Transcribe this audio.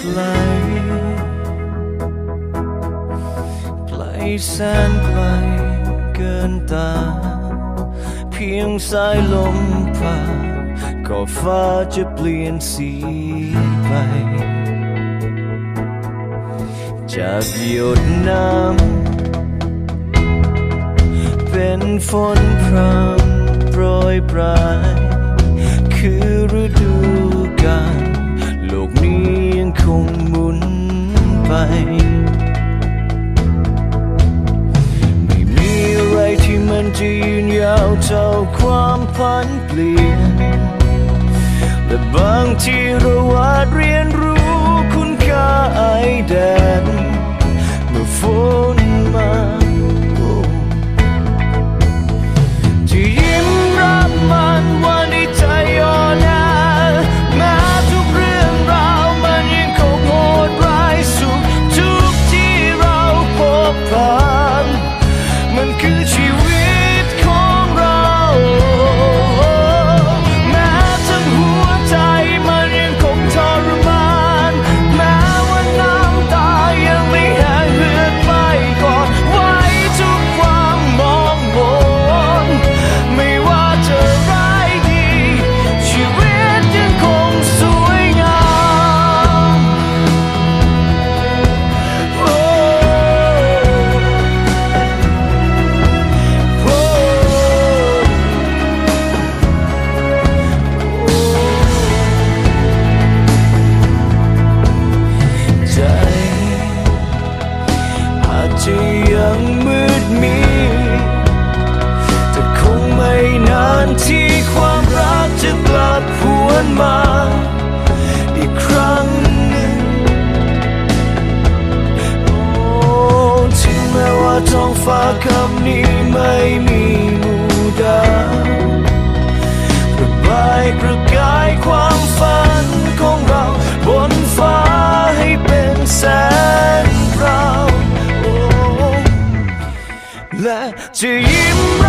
ไกล ไกลแสนไกลเกินตา เพียงสายลมผ่านก็ฟ้าจะเปลี่ยนสีไป จากหยดน้ำเป็นฝนพรำโปรยปลายคือ ไม่มีอะไรที่มันจะยืนยาวเท่าความพันเปลี่ยน และบางทีเรา ยังมืดมิดแต่คงไม่นานที่ความรักจะกลับหวนมาอีกครั้งหนึ่งโอ้ถึงแม้ว่าท้องฟ้าคำนี้ไม่มีหมู่ดาวระบายระ Çiçeğim